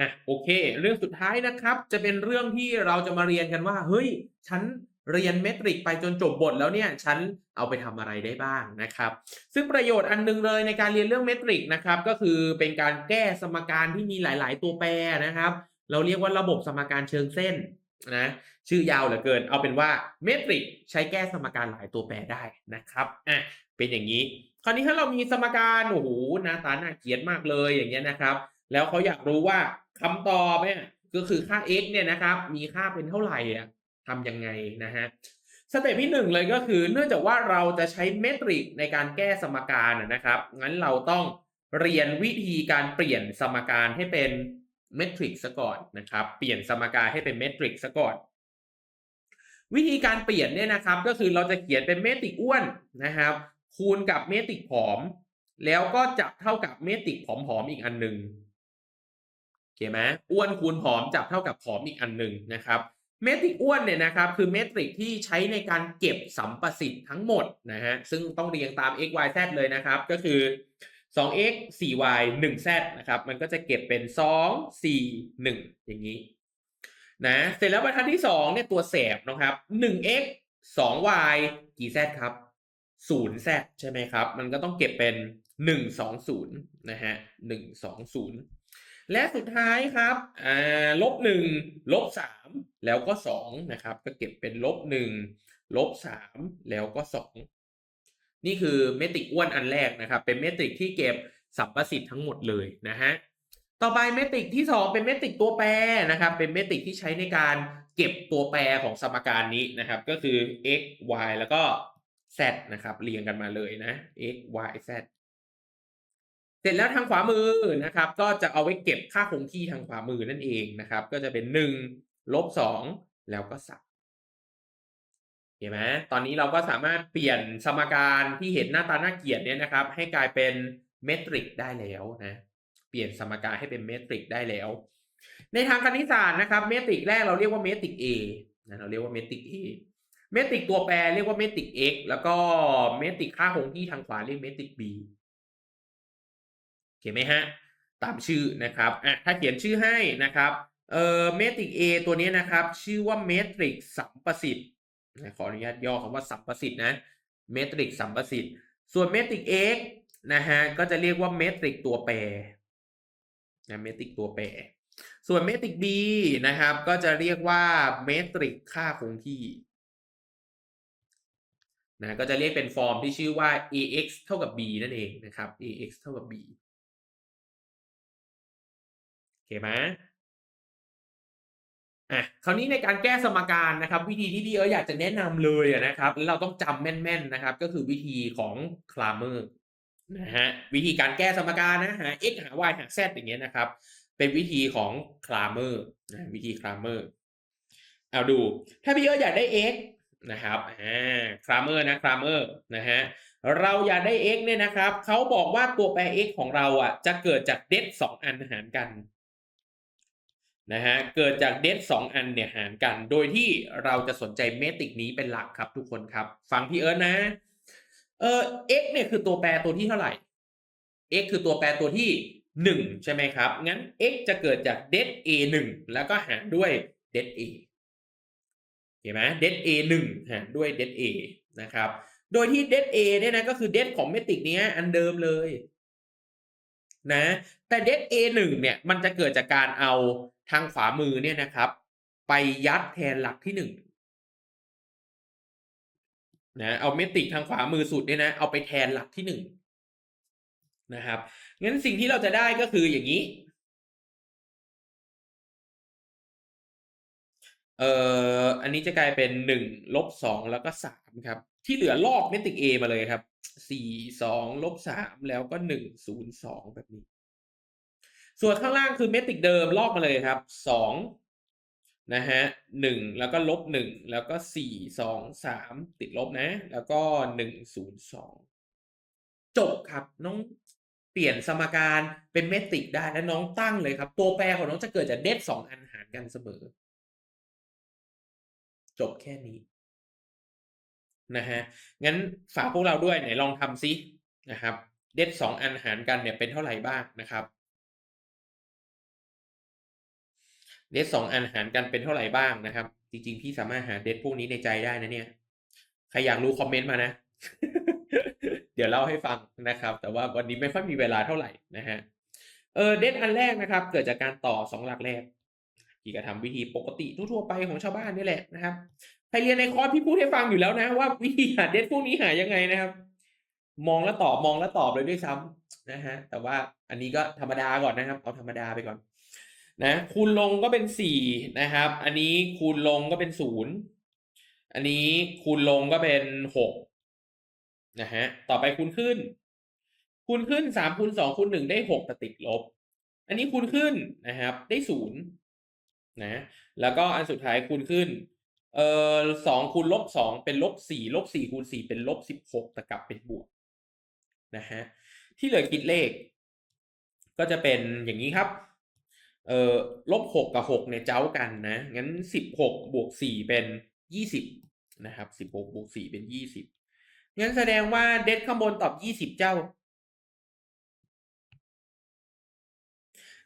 อะโอเค เรื่องสุดท้ายนะครับ จะเป็นเรื่องที่เราจะมาเรียนกันว่า เฮ้ย ฉันเรียนเมตริกไปจนจบบทแล้วเนี่ย ฉันเอาไปทำอะไรได้บ้างนะครับ ซึ่งประโยชน์อันหนึงเลยในการเรียนเรื่องเมตริกนะครับ ก็คือเป็นการแก้สมการที่มีหลาย ๆ ตัวแปรนะครับ เราเรียกว่าระบบสมการเชิงเส้นนะชื่อยาวเหลือเกิน เอาเป็นว่าเมตริกใช้แก้สมการหลายตัวแปรได้นะครับอะเป็นอย่างนี้ คราวนี้ถ้าเรามีสมการโอ้โหหน้าตาน่าเกลียดมากเลยอย่างเงี้ยนะครับ แล้วเขาอยากรู้ว่าคำตอบเนี่ยก็คือค่า x เนี่ยนะครับ มีค่าเป็นเท่าไหร่อะทำยังไงนะฮะสเต็ปที่หนึ่งเลยก็คือเนื่องจากว่าเราจะใช้เมตริกในการแก้สมการนะนะครับ งั้นเราต้องเรียนวิธีการเปลี่ยนสมการให้เป็นเมตริกซะก่อนนะครับ เปลี่ยนสมการให้เป็นเมตริกซะก่อน วิธีการเปลี่ยนเนี่ยนะครับ ก็คือเราจะเขียนเป็นเมตริกอ้วนนะครับ คูณกับเมตริกผอม แล้วก็จับเท่ากับเมตริกผอมๆอีกอันหนึ่ง โอเคไหมอ้วนคูณผอมจับเท่ากับผอมอีกอันหนึ่งนะครับเมตริกอ้วนเนี่ยนะครับคือเมตริกที่ใช้ในการเก็บสัมประสิทธิ์ทั้งหมดนะฮะซึ่งต้องเรียงตาม x y z เลยนะครับ ก็คือ 2x 4y 1z นะครับมันก็จะเก็บเป็น 2 4 1 อย่างนี้นะเสร็จแล้วบรรทัดที่2เนี่ยตัวแสบนะครับ 1x 2y กี่ z ครับ 0z ใช่ไหมครับ มันก็ต้องเก็บเป็น 120นะฮะ120 และสุดท้ายครับอ่าลบ1ลบ3แล้วก็2นะครับ ก็เก็บเป็นลบ1ลบ3แล้วก็2นี่คือเมตริกอ้วนอันแรกนะครับ เป็นเมตริกที่เก็บสัมประสิทธิ์ทั้งหมดเลยนะฮะต่อไปเมตริกที่ 2 เป็นเมตริกตัวแปรนะครับ เป็นเมตริกที่ใช้ในการเก็บตัวแปรของสมการนี้นะครับ ก็คือ x y แล้วก็ z นะครับ เรียงกันมาเลยนะ x y z เสร็จแล้วทางขวามือนะครับ ก็จะเอาไว้เก็บค่าคงที่ทางขวามือนั่นเองนะครับ ก็จะเป็น1ลบ2แล้วก็3เห็นไหมตอนนี้เราก็สามารถเปลี่ยนสมการที่เห็นหน้าตาหน่าเกลียดเนี่ยนะครับ ให้กลายเป็นเมตริกได้แล้วนะเปลี่ยนสมการให้เป็นเมตริกได้แล้ว ในทางคณิตศาสตร์นะครับเมตริกแรกเราเรียกว่าเมตริก A นะเราเรียกว่าเมตริก A เมตริกตัวแปรเรียกว่าเมตริก x แล้วก็เมตริกค่าคงที่ทางขวาเรียกเมตริก b โอเคไหมฮะ ตามชื่อนะครับอะถ้าเขียนชื่อให้นะครับเอ่อเมตริก A ตัวนี้นะครับ ชื่อว่าเมตริกสัมประสิทธิ์ขออนุญาตย่อคำว่าสัมประสิทธิ์นะเมตริกสัมประสิทธิ์ ส่วนเมตริก x นะฮะก็จะเรียกว่าเมตริกตัวแปรนะเมตริกตัวแปรส่วนเมตริก b นะครับ ก็จะเรียกว่าเมตริกค่าคงที่นะก็จะเรียกเป็นฟอร์มที่ชื่อว่า ax เท่ากับ b นั่นเองนะครับ ax เท่ากับ b เคไหมอะคราวนี้ในการแก้สมการนะครับ วิธีที่พี่เอ๋อยากจะแนะนำเลยนะครับแล้วเราต้องจำแม่นๆนะครับ ก็คือวิธีของคลาเมอร์นะฮะวิธีการแก้สมการนะหา x หา y หา z อย่างเงี้ยนะครับ เป็นวิธีของคลาเมอร์นะวิธีคลาเมอร์เอาดู ถ้าพี่เอ๋อยากได้ x นะครับอ่าคลาเมอร์นะคลาเมอร์นะฮะเราอยากได้ x เนี่ยนะครับเขาบอกว่าตัวแปร x ของเราอะจะเกิดจากเดฟสองอันหารกัน นะฮะเกิดจากเดฟสองอันเนี่ยหารกัน โดยที่เราจะสนใจเมตริกนี้เป็นหลักครับทุกคนครับ ฟังพี่เอิร์ธนะเออ x เนี่ยคือตัวแปรตัวที่เท่าไหร่ x คือตัวแปรตัวที่หนึ่งใช่ไหมครับ งั้น x จะเกิดจากเดฟ a หนึ่งแล้วก็หารด้วยเดฟ a เห็นไหมเดฟ a หนึ่งหารด้วยเดฟ a นะครับ โดยที่เดฟ a เนี่ยนะก็คือเดฟของเมตริกนี้อันเดิมเลยนะ แต่เดฟ a หนึ่งเนี่ยมันจะเกิดจากการเอา ทางขวามือเนี่ยนะครับ ไปยัดแทนหลักที่หนึ่งนะเอาเมตริกทางขวามือสุดเนี่ยนะเอาไปแทนหลักที่หนึ่งนะครับงั้นสิ่งที่เราจะได้ก็คืออย่างนี้เอ่ออันนี้จะกลายเป็นหนึ่งลบสองแล้วก็สามครับ ที่เหลือลอกเมตริก A มาเลยครับสี่สองลบสามแล้วก็หนึ่งศูนย์สองแบบนี้ ส่วนข้างล่างคือเมตริกเดิมลอกมาเลยครับสองนะฮะหนึ่งแล้วก็ลบหนึ่งแล้วก็สี่สองสามติดลบนะ แล้วก็หนึ่งศูนย์สองจบครับน้องเปลี่ยนสมการเป็นเมตริกได้แล้วน้องตั้งเลยครับ ตัวแปรของน้องจะเกิดจากเดฟสองอันหารกันเสมอ จบแค่นี้นะฮะงั้นฝากพวกเราด้วยไหนลองทำซินะครับ เดฟสองอันหารกันเนี่ยเป็นเท่าไหร่บ้างนะครับ เดทสองอันหารกันเป็นเท่าไหร่บ้างนะครับ จริงๆ พี่สามารถหาเดทพวกนี้ในใจได้นะเนี่ย ใครอยากรู้คอมเมนต์มานะ เดี๋ยวเล่าให้ฟังนะครับ แต่ว่าวันนี้ไม่ค่อยมีเวลาเท่าไหร่นะฮะ เออเดทอันแรกนะครับ เกิดจากการต่อสองหลักแรกพี่ก็ทำวิธีปกติทั่วๆไปของชาวบ้านนี่แหละนะครับใครเรียนในคอร์สพี่พูดให้ฟังอยู่แล้วนะ ว่าวิธีหาเดทพวกนี้หายังไงนะครับ มองแล้วตอบมองแล้วตอบเลยด้วยซ้ำนะฮะ แต่ว่าอันนี้ก็ธรรมดาก่อนนะครับ เอาธรรมดาไปก่อน นะคูณลงก็เป็นสี่นะครับ อันนี้คูณลงก็เป็นศูนย์อันนี้คูณลงก็เป็นหกนะฮะต่อไปคูณขึ้น คูณขึ้นสามคูณสองคูณหนึ่งได้หกแต่ติดลบ อันนี้คูณขึ้นนะครับ ได้ศูนย์นะแล้วก็อันสุดท้ายคูณขึ้นเอ่อสองคูณลบสองเป็นลบสี่ลบสี่คูณสี่เป็นลบสิบหกแต่กลับเป็นบวกนะฮะที่เหลือคิดเลข ก็จะเป็นอย่างนี้ครับ เอ่อลบหกกับหกเนี่ยเจ้ากันนะ งั้นสิบหกบวกสี่เป็นยี่สิบนะครับสิบหกบวกสี่เป็นยี่สิบงั้นแสดงว่าเดทข้างบนตอบยี่สิบเจ้า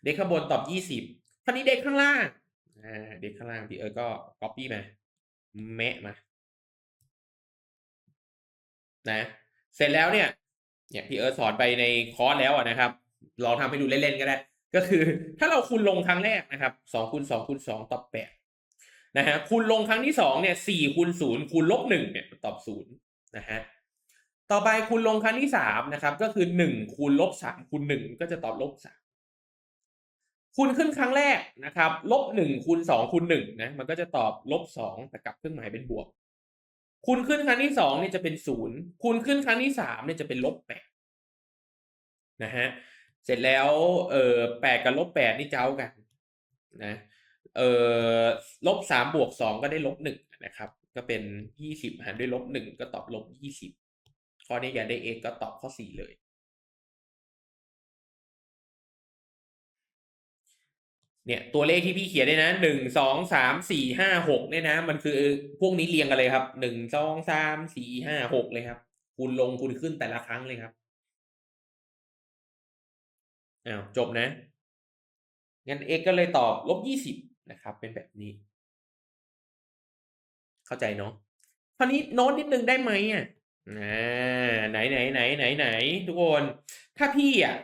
เด็กข้างบนตอบยี่สิบคราวนี้เด็กข้างล่างอ่าเด็กข้างล่างพี่เอิร์ธก็ copy มาแมะมานะเสร็จแล้วเนี่ยเนี่ยพี่เอิร์ธสอนไปในคอร์สแล้วอะนะครับลองทำให้ดูเล่นๆก็ได้ ก็คือถ้าเราคูณลงครั้งแรกนะครับสองคูณสองคูณสองตอบแปดนะฮะคูณลงครั้งที่สองเนี่ยสี่คูณศูนย์คูณลบหนึ่งเนี่ยตอบศูนย์นะฮะต่อไปคูณลงครั้งที่สามนะครับก็คือหนึ่งคูณลบสามคูณหนึ่งก็จะตอบลบสามคูณขึ้นครั้งแรกนะครับลบหนึ่งคูณสองคูณหนึ่งนะมันก็จะตอบลบสองแต่กลับเครื่องหมายเป็นบวก คูณขึ้นครั้งที่สองเนี่ยจะเป็นศูนย์คูณขึ้นครั้งที่สามเนี่ยจะเป็นลบแปดนะฮะ เสร็จแล้ว เออแปดกับลบแปดนี่เจ้ากันนะเออลบสามบวกสองก็ได้ลบหนึ่งนะครับ ก็เป็นยี่สิบหารด้วยลบหนึ่งก็ตอบลบยี่สิบข้อนี้อยากได้ x ก็ตอบข้อสี่เลย เนี่ยตัวเลขที่พี่เขียนได้นะหนึ่งสองสามสี่ห้าหกเนี่ยนะ มันคือพวกนี้เรียงกันเลยครับหนึ่งสองสามสี่ห้าหกเลยครับ คูณลงคูณขึ้นแต่ละครั้งเลยครับ อ้าวจบนะ งั้น x ก็เลยตอบลบยี่สิบนะครับ เป็นแบบนี้ เข้าใจเนาะคราวนี้โน้ตนิดนึงได้ไหมอะไหนไหนไหนไหนไหนทุกคน ถ้าพี่อะ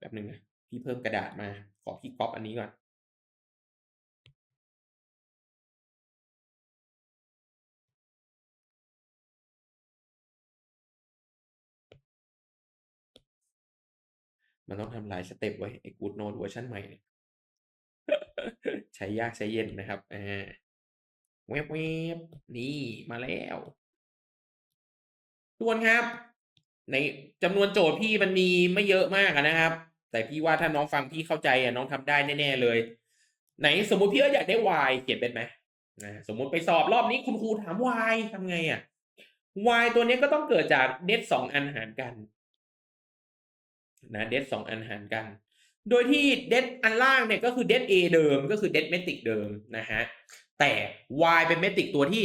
แบบหนึ่งนะพี่เพิ่มกระดาษมา ขอพี่ก๊อปอันนี้ก่อน มันต้องทำลายสเต็ปไว้ไอ้ Good Note เวอร์ชันใหม่เนี่ยใช้ยากใช้เย็นนะครับอ่าเว็บเว็บนี่มาแล้วทุกคนครับ ในจำนวนโจทย์พี่มันมีไม่เยอะมากนะครับ แต่พี่ว่าถ้าน้องฟังพี่เข้าใจอะน้องทำได้แน่ๆเลย ไหนสมมติพี่อยากได้ y เขียนเป็นไหมนะสมมติไปสอบรอบนี้คุณครูถาม y ทำไงอะ y ตัวนี้ก็ต้องเกิดจากเดทสองอันหารกัน นะเดทสองอันหารกัน โดยที่เดทอันล่างเนี่ยก็คือเดท a เดิมก็คือเดทเมติกเดิมนะฮะแต่ y เป็นเมติกตัวที่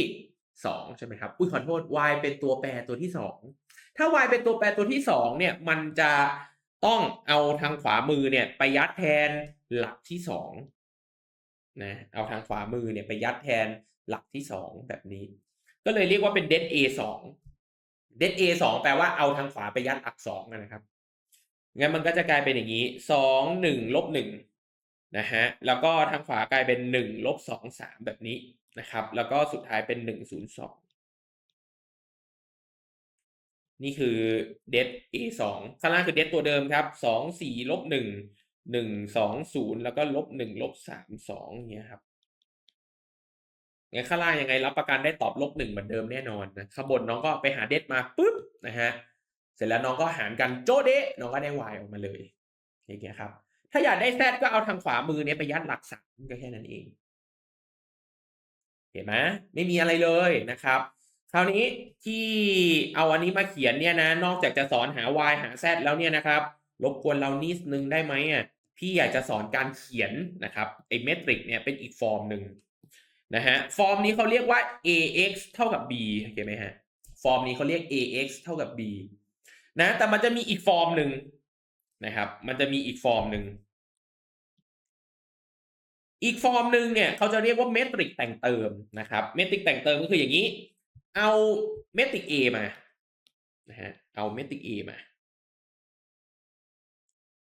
สองใช่ไหมครับอุ้ยขอโทษ y เป็นตัวแปรตัวที่สองถ้า y เป็นตัวแปรตัวที่สองเนี่ยมันจะต้องเอาทางขวามือเนี่ยไปยัดแทนหลักที่สองนะเอาทางขวามือเนี่ยไปยัดแทนหลักที่สองแบบนี้ ก็เลยเรียกว่าเป็นเดท a สองเดท a สองแปลว่าเอาทางขวาไปยัดหลักสองนะครับ งั้นมันก็จะกลายเป็นอย่างนี้สองหนึ่งลบหนึ่งนะฮะแล้วก็ทางขวากลายเป็นหนึ่งลบสองสามแบบนี้นะครับ แล้วก็สุดท้ายเป็นหนึ่งศูนย์สองนี่คือเดท a สองข้างล่างคือเดทตัวเดิมครับสองสี่ลบหนึ่งหนึ่งสองศูนย์แล้วก็ลบหนึ่งลบสามสองเงี้ยครับงั้นข้างล่างยังไงรับประกันได้ตอบลบหนึ่งเหมือนเดิมแน่นอนนะข้างบนน้องก็ไปหาเดทมาปุ๊บนะฮะ เสร็จแล้วน้องก็หารกันโจเดะน้องก็ได้ y ออกมาเลยอย่างเงี้ยครับ ถ้าอยากได้ z ก็เอาทางขวามือเนี้ยไปยัดหลักสามก็แค่นั้นเอง เห็นไหมไม่มีอะไรเลยนะครับ คราวนี้ที่เอาอันนี้มาเขียนเนี่ยนะ นอกจากจะสอนหา y หา z แล้วเนี่ยนะครับรบกวนเรานิดนึงได้ไหมอะพี่อยากจะสอนการเขียนนะครับไอ้เมตริกเนี่ยเป็นอีกฟอร์มหนึ่งนะฮะฟอร์มนี้เขาเรียกว่า ax เท่ากับ b โอเคไหมฮะฟอร์มนี้เขาเรียก ax เท่ากับ b นะแต่มันจะมีอีกฟอร์มหนึ่งนะครับ มันจะมีอีกฟอร์มหนึ่งอีกฟอร์มหนึ่งเนี่ยเขาจะเรียกว่าเมตริกแต่งเติมนะครับเมตริกแต่งเติมก็คืออย่างนี้ เอาเมตริก A มานะฮะเอาเมตริก A มา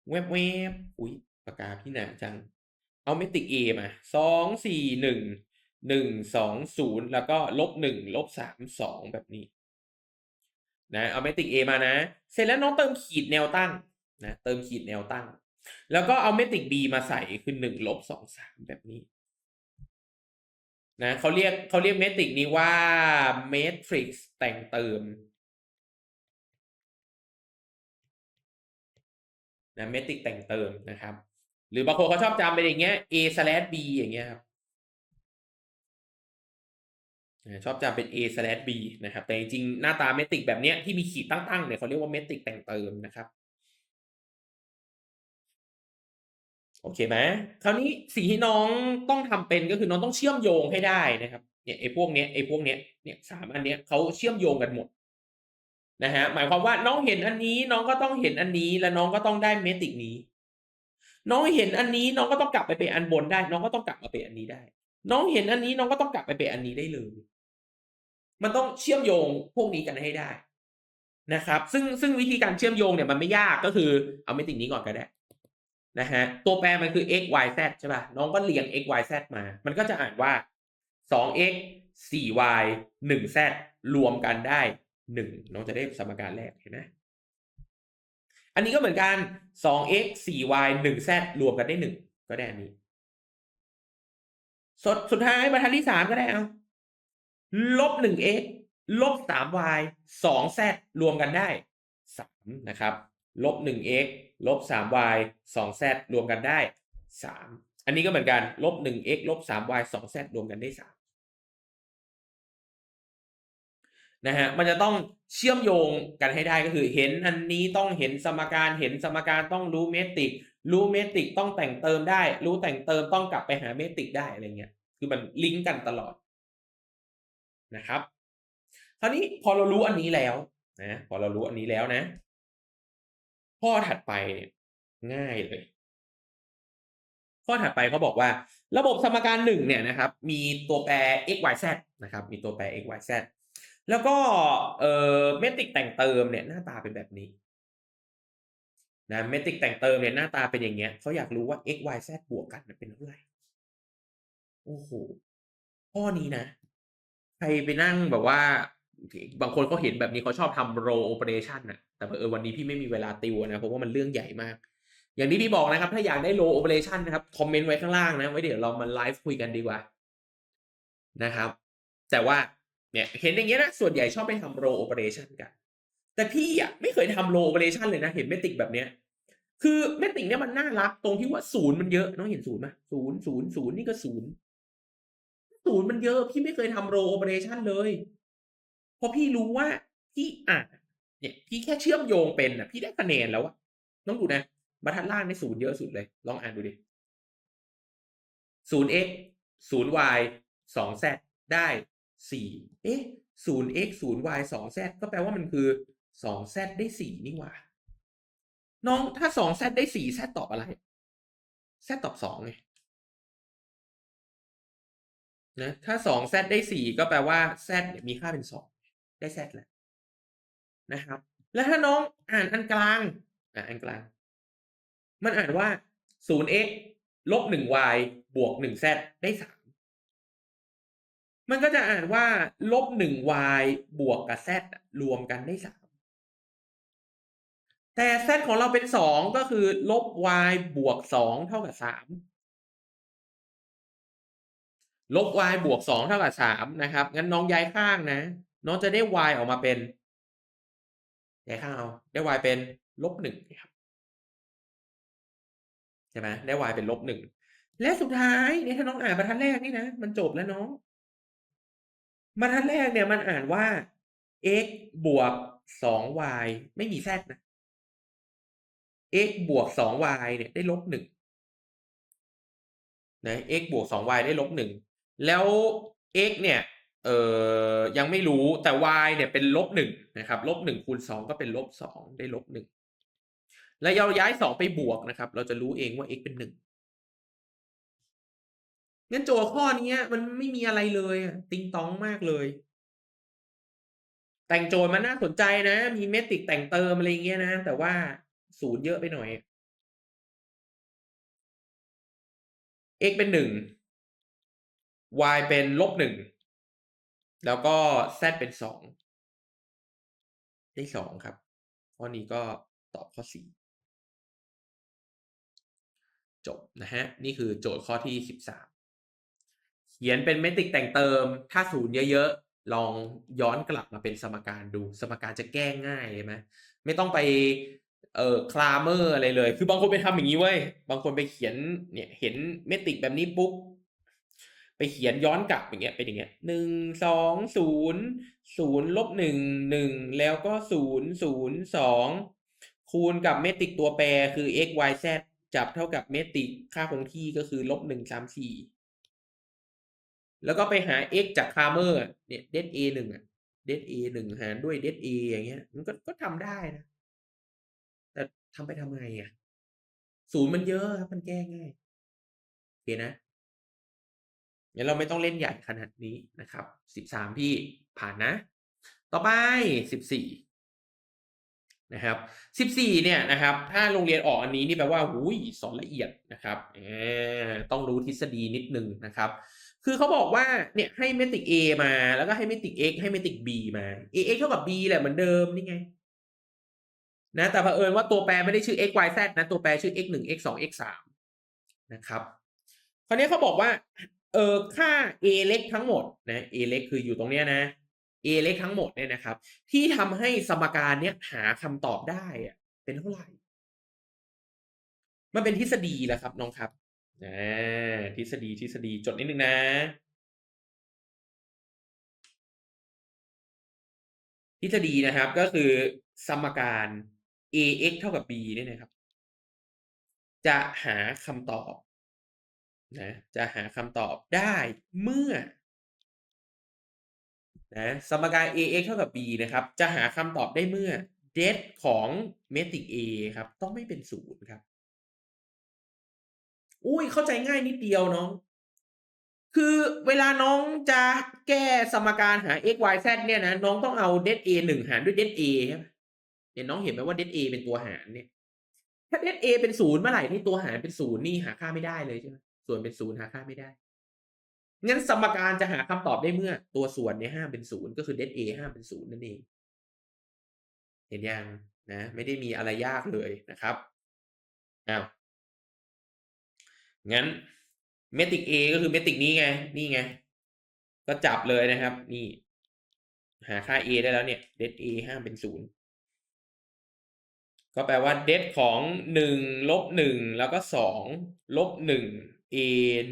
เว็บเว็บอุ้ยปากกาพี่หนาจัง เอาเมตริก A มาสองสี่หนึ่งหนึ่งสองศูนย์แล้วก็ลบหนึ่งลบสามสองแบบนี้ นะเอาเมตริก A มานะ เสร็จแล้วน้องเติมขีดแนวตั้งนะเติมขีดแนวตั้ง แล้วก็เอาเมตริก B มาใส่คือหนึ่งลบสองสามแบบนี้นะเขาเรียกเขาเรียกเมตริกนี้ว่าเมทริกซ์แต่งเติมนะเมตริกแต่งเติมนะครับ หรือบางคนเขาชอบจำเป็นอย่างเงี้ย a slash b อย่างเงี้ยครับ ชอบจำเป็น a slash b นะครับ แต่จริงๆ หน้าตาเมตริกแบบนี้ที่มีขีดตั้งๆเนี่ยเขาเรียกว่าเมตริกแต่งเติมนะครับ โอเคไหมคราวนี้สิ่งที่น้องต้องทำเป็นก็คือน้องต้องเชื่อมโยงให้ได้นะครับ เนี่ยไอ้พวกเนี้ยไอ้พวกเนี้ยเนี่ยสามอันเนี้ยเขาเชื่อมโยงกันหมดนะฮะหมายความว่าน้องเห็นอันนี้น้องก็ต้องเห็นอันนี้ และน้องก็ต้องได้เมตริกนี้ น้องเห็นอันนี้น้องก็ต้องกลับไปเป็นอันบนได้ น้องก็ต้องกลับมาเป็นอันนี้ได้ น้องเห็นอันนี้น้องก็ต้องกลับไปเป็นอันนี้ได้เลย มันต้องเชื่อมโยงพวกนี้กันให้ได้นะครับ ซึ่งซึ่งวิธีการเชื่อมโยงเนี่ยมันไม่ยากก็คือเอาเมตริกนี้ก่อนก็ได้นะฮะตัวแปรมันคือ x y z ใช่ป่ะน้องก็เรียง x y z มา มันก็จะอ่านว่า 2x 4y 1z รวมกันได้ 1 น้องจะได้สมการแรกเห็นไหมอันนี้ก็เหมือนกัน 2x 4y 1z รวมกันได้ 1 ก็ได้อันนี้ สุดสุดท้ายบรรทัดที่3ก็ได้เอาลบหนึ่ง x ลบ 3y 2z รวมกันได้3นะครับ ลบหนึ่ง x ลบ 3y 2z รวมกันได้3อันนี้ก็เหมือนกันลบหนึ่ง x ลบ 3y 2z รวมกันได้3นะฮะมันจะต้องเชื่อมโยงกันให้ได้ก็คือเห็นอันนี้ต้องเห็นสมการเห็นสมการต้องรู้เมตริก รู้เมติกต้องแต่งเติมได้ รู้แต่งเติมต้องกลับไปหาเมติกได้อะไรเงี้ย คือมันลิงก์กันตลอดนะครับคราวนี้พอเรารู้อันนี้แล้วนะพอเรารู้อันนี้แล้วนะ ข้อถัดไปเนี่ยง่ายเลย ข้อถัดไปเขาบอกว่า ระบบสมการหนึ่งเนี่ยนะครับ มีตัวแปร x y z นะครับ มีตัวแปร x y z แล้วก็เอ่อเมตริกแต่งเติมเนี่ยหน้าตาเป็นแบบนี้ นะเมตริกแต่งเติมเนี่ยหน้าตาเป็นอย่างเงี้ยเขาอยากรู้ว่า x y z บวกกันเป็นเท่าไหร่โอ้โหข้อนี้นะ ใครไปนั่งแบบว่า บางคนเขาเห็นแบบนี้เขาชอบทำ row operation นะแต่เออวันนี้พี่ไม่มีเวลาติวนะเพราะว่ามันเรื่องใหญ่มาก อย่างที่พี่บอกนะครับ ถ้าอยากได้ row operation นะครับคอมเมนต์ไว้ข้างล่างนะไว้เดี๋ยวเรามาไลฟ์คุยกันดีกว่า นะครับ แต่ว่าเนี่ยเห็นอย่างเงี้ยนะส่วนใหญ่ชอบไปทำ row operation กัน แต่พี่อะไม่เคยทำ row operation เลยนะ เห็นเมติกแบบเนี้ย คือเมติกเนี่ยมันน่ารักตรงที่ว่าศูนย์มันเยอะ น้องเห็นศูนย์ไหมศูนย์ศูนย์ศูนย์นี่ก็ศูนย์ศูนย์มันเยอะ พี่ไม่เคยทำ row operation เลยเพราะพี่รู้ว่าพี่อ่านเนี่ยพี่แค่เชื่อมโยงเป็นอะ พี่ได้คะแนนแล้วอะน้องดูนะบรรทัดล่างในศูนย์เยอะสุดเลย ลองอ่านดูดิศูนย์ x ศูนย์ y สอง z ได้สี่เอ๊ะศูนย์ x ศูนย์ y สอง z ก็แปลว่ามันคือ สอง z ได้สี่นี่หว่า น้องถ้าสอง z ได้สี่ z ตอบอะไร z ตอบสองไงนะถ้าสอง z ได้สี่ก็แปลว่า z เนี่ยมีค่าเป็นสองได้ z แหละนะครับ แล้วถ้าน้องอ่านอันกลางอ่านอันกลาง มันอ่านว่าศูนย์ x ลบหนึ่ง y บวกหนึ่ง z ได้สามมันก็จะอ่านว่าลบหนึ่ง y บวกกับ z รวมกันได้สาม แต่ z ของเราเป็นสองก็คือ ลบ y บวกสองเท่ากับสามลบ y บวกสองเท่ากับสามนะครับ งั้นน้องย้ายข้างนะ น้องจะได้ y ออกมาเป็น ย้ายข้างเอา ได้ y เป็นลบหนึ่งครับใช่ไหมได้ y เป็นลบหนึ่ง และสุดท้ายเนี่ยถ้าน้องอ่านบรรทัดแรกนี่นะ มันจบแล้วน้องบรรทัดแรกเนี่ยมันอ่านว่า x บวกสอง y ไม่มี z นะ x บวกสอง y เนี่ยได้ลบหนึ่งนะ x บวกสอง y ได้ลบหนึ่งแล้ว x เนี่ยเอ่อยังไม่รู้แต่ y เนี่ยเป็นลบหนึ่งนะครับลบหนึ่งคูณสองก็เป็นลบสองได้ลบหนึ่งแล้วเราย้ายสองไปบวกนะครับ เราจะรู้เองว่า x เป็นหนึ่งงั้นโจทย์ข้อนี้มันไม่มีอะไรเลยติงตองมากเลย แต่งโจทย์มันน่าสนใจนะ มีเมตริกแต่งเติมอะไรเงี้ยนะ แต่ว่า ศูนย์เยอะไปหน่อย x เป็นหนึ่ง y เป็นลบหนึ่ง แล้วก็ z เป็นสองได้สองครับ ข้อนี้ก็ตอบข้อสี่จบนะฮะ นี่คือโจทย์ข้อที่สิบสามเขียนเป็นเมตริกแต่งเติม ถ้าศูนย์เยอะๆ ลองย้อนกลับมาเป็นสมการดู สมการจะแก้ง่ายเลยไหมไม่ต้องไป เอ่อคลาเมอร์อะไรเลย คือบางคนไปทำอย่างนี้เว้ย บางคนไปเขียนเนี่ยเห็นเมติกแบบนี้ปุ๊บไปเขียนย้อนกลับอย่างเงี้ยเป็นอย่างเงี้ยหนึ่งสองศูนย์ศูนย์ลบหนึ่งหนึ่งแล้วก็ศูนย์ศูนย์สองคูณกับเมติกตัวแปรคือ x y z จับเท่ากับเมติกค่าคงที่ก็คือลบหนึ่งสามสี่แล้วก็ไปหา x จากคาร์เมอร์เนี่ยเด a หนึ่งอะเด a หนึ่งหารด้วยเด a อย่างเงี้ย มันก็ก็ทำได้นะ ทำไปทำไงอะศูนย์มันเยอะครับมันแก้ง่ายโอเคนะงั้นเราไม่ต้องเล่นใหญ่ขนาดนี้นะครับสิบสามพี่ผ่านนะ ต่อไปสิบสี่นะครับสิบสี่เนี่ยนะครับ ถ้าโรงเรียนออกอันนี้นี่แปลว่าหุยสอนละเอียดนะครับเออต้องรู้ทฤษฎีนิดนึงนะครับ คือเขาบอกว่าเนี่ยให้เมตริก A มาแล้วก็ให้เมตริก x ให้เมตริก b มา a x เท่ากับ b แหละเหมือนเดิมนี่ไง นะแต่เผอิญว่าตัวแปรไม่ได้ชื่อ x y z นะตัวแปรชื่อ x หนึ่ง x สอง x สามนะครับคราวนี้เขาบอกว่าเออค่า a เล็กทั้งหมดนะ a เล็กคืออยู่ตรงเนี้ยนะ a เล็กทั้งหมดเนี่ยนะครับ ที่ทำให้สมการเนี้ยหาคำตอบได้อะเป็นเท่าไหร่ มันเป็นทฤษฎีแหละครับน้องครับอ่าทฤษฎีทฤษฎีจดนิดนึงนะทฤษฎีนะครับก็คือสมการ ax เท่ากับ b เนี่ยนะครับ จะหาคำตอบนะจะหาคำตอบได้เมื่อนะสมการ ax เท่ากับ b นะครับ จะหาคำตอบได้เมื่อ det ของเมตริก a ครับ ต้องไม่เป็นศูนย์ครับ อุ้ยเข้าใจง่ายนิดเดียวน้อง คือเวลาน้องจะแก้สมการหา x y z เนี่ยนะ น้องต้องเอา det a หนึ่งหารด้วย det a ใช่ไหมเนี่ยน้องเห็นไหมว่า det a เป็นตัวหารเนี่ย ถ้า det a เป็นศูนย์เมื่อไหร่นี่ตัวหารเป็นศูนย์นี่หาค่าไม่ได้เลยใช่ไหมส่วนเป็นศูนย์หาค่าไม่ได้งั้นสมการจะหาคำตอบได้เมื่อ ตัวส่วนเนี่ยห้ามเป็นศูนย์ก็คือ det a ห้ามเป็นศูนย์นั่นเอง เห็นยังนะ ไม่ได้มีอะไรยากเลยนะครับอ้าวงั้นเมตริก A ก็คือเมตริกนี้ไง นี่ไง ก็จับเลยนะครับ นี่ หาค่า A ได้แล้วเนี่ย det A ห้ามเป็นศูนย์ ก็แปลว่า det ของหนึ่งลบหนึ่งแล้วก็สองลบหนึ่ง A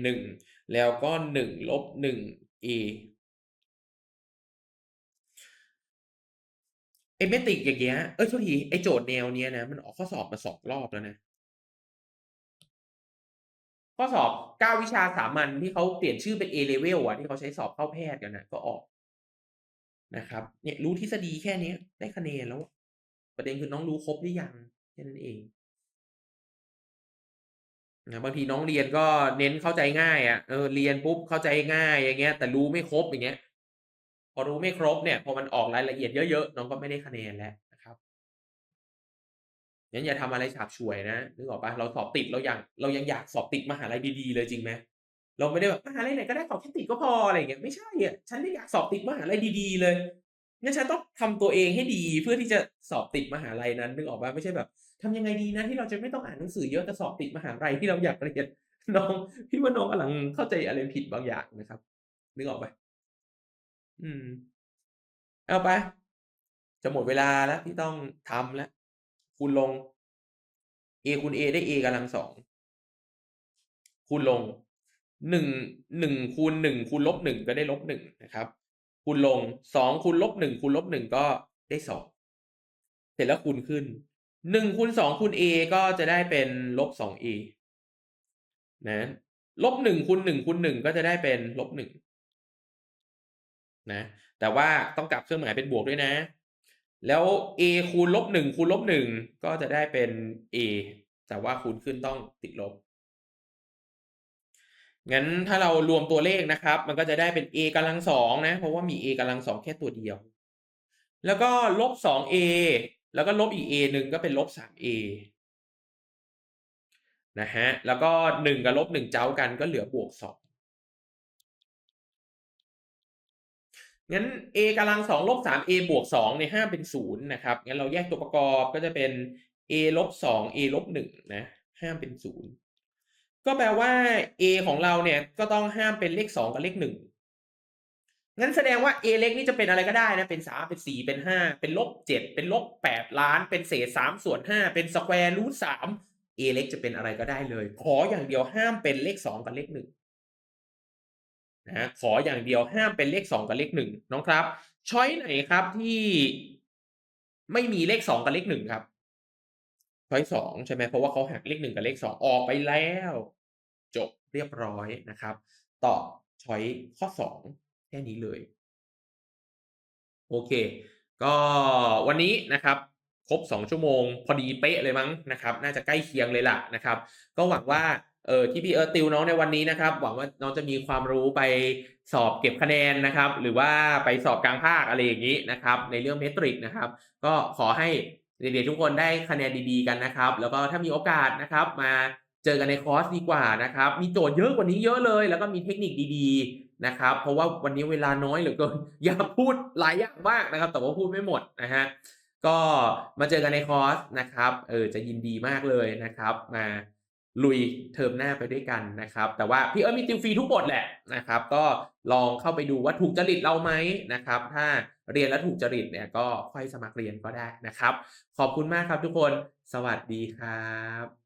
หนึ่งแล้วก็หนึ่งลบหนึ่ง A ไอเมติกอย่างเงี้ย เอ้ยโทษทีไอโจทย์แนวเนี้ยนะ มันออกข้อสอบมาสองรอบแล้วนะ ข้อสอบเก้าวิชาสามัญที่เขาเปลี่ยนชื่อเป็น A level อะ ที่เขาใช้สอบเข้าแพทย์กันนะก็ออกนะครับ เนี่ยรู้ทฤษฎีแค่นี้ได้คะแนนแล้ว ประเด็นคือน้องรู้ครบหรือยังแค่นั้นเองนะบางทีน้องเรียนก็เน้นเข้าใจง่ายอะเออเรียนปุ๊บเข้าใจง่ายอย่างเงี้ย แต่รู้ไม่ครบอย่างเงี้ย พอรู้ไม่ครบเนี่ยพอมันออกรายละเอียดเยอะๆน้องก็ไม่ได้คะแนนแล้วนะครับงั้นอย่าทำอะไรฉาบฉวยนะนึกออกปะเราสอบติดเราอยากเรายังอยากสอบติดมหาลัยดีๆเลยจริงไหมเราไม่ได้แบบมหาลัยไหนก็ได้ขอบแค่ติดก็พออะไรเงี้ยไม่ใช่อะฉันไม่อยากสอบติดมหาลัยดีๆเลย งั้นฉันต้องทำตัวเองให้ดีเพื่อที่จะสอบติดมหาลัยนั้นนึกออกปะไม่ใช่แบบทำยังไงดีนะที่เราจะไม่ต้องอ่านหนังสือเยอะแต่สอบติดมหาลัยที่เราอยากเรียนน้องพี่ว่าน้องกำลังเข้าใจอะไรผิดบางอย่างนะครับ นึกออกไหมอืม เอาไปจะหมดเวลาแล้วที่ต้องทำแล้วคูณลง a คูณ a ได้ a กำลังสองคูณลงหนึ่งหนึ่งคูณหนึ่งคูณลบหนึ่งก็ได้ลบหนึ่งนะครับ คูณลงสองคูณลบหนึ่งคูณลบหนึ่งก็ได้สองเสร็จแล้วคูณขึ้นหนึ่งคูณสองคูณ a ก็จะได้เป็นลบสอง a นะลบหนึ่งคูณหนึ่งคูณหนึ่งก็จะได้เป็นลบหนึ่งนะแต่ว่าต้องกลับเครื่องหมายเป็นบวกด้วยนะ แล้ว a คูณลบหนึ่งคูณลบหนึ่งก็จะได้เป็น a แต่ว่าคูณขึ้นต้องติดลบ งั้นถ้าเรารวมตัวเลขนะครับ มันก็จะได้เป็น a กำลังสองนะ เพราะว่ามี a กำลังสองแค่ตัวเดียว แล้วก็ลบสอง a แล้วก็ลบอีก a หนึ่งก็เป็นลบสาม a นะฮะ แล้วก็หนึ่งกับลบหนึ่งเจ้ากันก็เหลือบวกสองงั้น a กำลังสองลบสาม a บวกสองเนี่ยห้าเป็นศูนย์นะครับ งั้นเราแยกตัวประกอบก็จะเป็น a ลบสอง a ลบหนึ่งนะห้าเป็นศูนย์ ก็แปลว่า a ของเราเนี่ยก็ต้องห้ามเป็นเลขสองกับเลขหนึ่งงั้นแสดงว่า a เล็กนี่จะเป็นอะไรก็ได้นะ เป็นสามเป็นสี่เป็นห้าเป็นลบเจ็ดเป็นลบแปดล้าน เป็นเศษสามส่วนห้าเป็นสแควร์รูทสาม a เล็กจะเป็นอะไรก็ได้เลย ขออย่างเดียวห้ามเป็นเลขสองกับเลขหนึ่งนะขออย่างเดียวห้ามเป็นเลขสองกับเลขหนึ่งน้องครับ ช้อยไหนครับที่ไม่มีเลขสองกับเลขหนึ่งครับช้อยสองใช่ไหมเพราะว่าเขาหักเลขหนึ่งกับเลขสองออกไปแล้ว จบเรียบร้อยนะครับ ตอบช้อยข้อสองแค่นี้เลย โอเค ก็วันนี้นะครับครบ 2 ชั่วโมง พอดีเป๊ะเลยมั้งนะครับ น่าจะใกล้เคียงเลยล่ะนะครับ ก็หวังว่าเออที่พี่เอิร์ติวน้องในวันนี้นะครับ หวังว่าน้องจะมีความรู้ไปสอบเก็บคะแนนนะครับ หรือว่าไปสอบกลางภาคอะไรอย่างนี้นะครับ ในเรื่องเมตริกนะครับ ก็ขอให้เด็กๆทุกคนได้คะแนนดีๆกันนะครับ แล้วก็ถ้ามีโอกาสนะครับมา เจอกันในคอร์สดีกว่านะครับ มีโจทย์เยอะกว่านี้เยอะเลย แล้วก็มีเทคนิคดีๆนะครับ เพราะว่าวันนี้เวลาน้อยเหลือเกิน อย่าพูดหลายอย่างมากนะครับ แต่ว่าพูดไม่หมดนะฮะ ก็มาเจอกันในคอร์สนะครับ เออจะยินดีมากเลยนะครับ มาลุยเทอมหน้าไปด้วยกันนะครับ แต่ว่าพี่เอิร์มีติวฟรีทุกบทแหละนะครับ ก็ลองเข้าไปดูว่าถูกจริตเราไหมนะครับ ถ้าเรียนแล้วถูกจริตเนี่ยก็ค่อยสมัครเรียนก็ได้นะครับ ขอบคุณมากครับทุกคน สวัสดีครับ